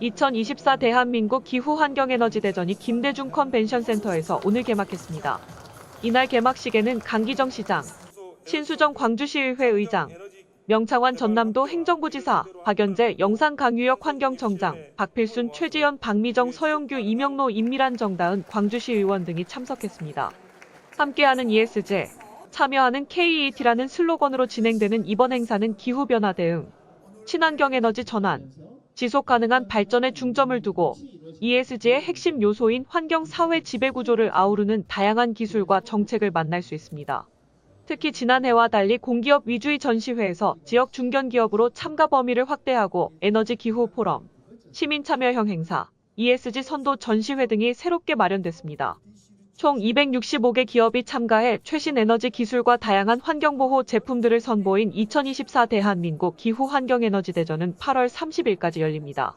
2024 대한민국 기후환경에너지 대전이 김대중 컨벤션 센터에서 오늘 개막했습니다. 이날 개막식에는 강기정 시장, 신수정 광주시의회 의장, 명창환 전남도 행정부지사, 박연재 영산 강유역 환경청장, 박필순 최지연 박미정 서영규 이명로 임미란 정다은 광주시 의원 등이 참석했습니다. 함께하는 ESG, 참여하는 KET라는 슬로건으로 진행되는 이번 행사는 기후변화 대응, 친환경 에너지 전환, 지속 가능한 발전에 중점을 두고 ESG의 핵심 요소인 환경 사회 지배 구조를 아우르는 다양한 기술과 정책을 만날 수 있습니다. 특히 지난해와 달리 공기업 위주의 전시회에서 지역 중견기업으로 참가 범위를 확대하고 에너지 기후 포럼, 시민 참여형 행사, ESG 선도 전시회 등이 새롭게 마련됐습니다. 총 265개 기업이 참가해 최신 에너지 기술과 다양한 환경보호 제품들을 선보인 2024 대한민국 기후환경에너지 대전은 8월 30일까지 열립니다.